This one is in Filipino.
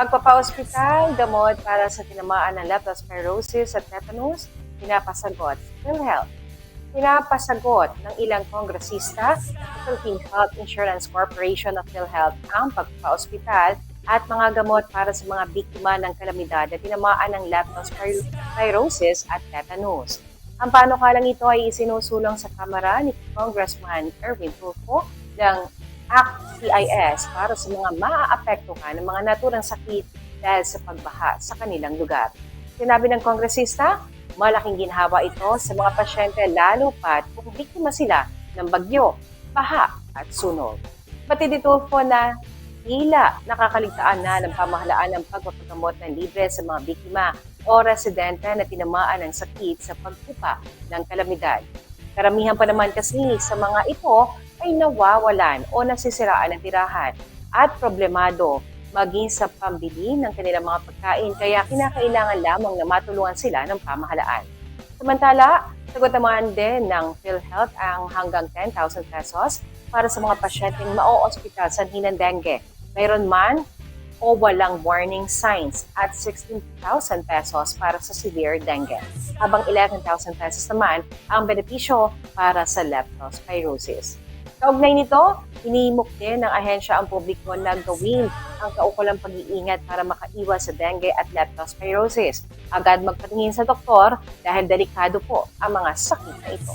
Pagpapa-ospital, gamot para sa tinamaan ng leptospirosis at tetanus, pinapasagot sa PhilHealth. Pinapasagot ng ilang kongresista sa Philippine Health Insurance Corporation of PhilHealth ang pagpapa-ospital at mga gamot para sa mga biktima ng kalamidad na tinamaan ng leptospirosis at tetanus. Ang panukalang ito ay isinusulong sa Kamara ni Congressman Erwin Tulfo ng ACT-CIS para sa mga maaapektuhan ng mga naturang sakit dahil sa pagbaha sa kanilang lugar. Sinabi ng kongresista, malaking ginhawa ito sa mga pasyente lalo pat kung biktima sila ng bagyo, baha at sunog. Pati dito po na tila nakakaligtaan na ng pamahalaan ng pagpapagamot ng libre sa mga biktima o residente na tinamaan ng sakit sa pagpupa ng kalamidad. Karamihan pa naman kasi sa mga ito ay nawawalan o nasisiraan ng tirahan at problemado maging sa pambili ng kanilang mga pagkain kaya kinakailangan lamang na matulungan sila ng pamahalaan. Samantala, sagot naman din ng PhilHealth ang hanggang 10,000 pesos para sa mga pasyenteng mao-ospital sa hinang dengue. Mayroon man o walang warning signs at 16,000 pesos para sa severe dengue, habang 11,000 pesos naman ang benepisyo para sa leptospirosis. Kaugnay nito, hinihimok din ng ahensya ang publiko na gawin ang kaukulang pag-iingat para makaiwas sa dengue at leptospirosis. Agad magpatingin sa doktor dahil delikado po ang mga sakit na ito.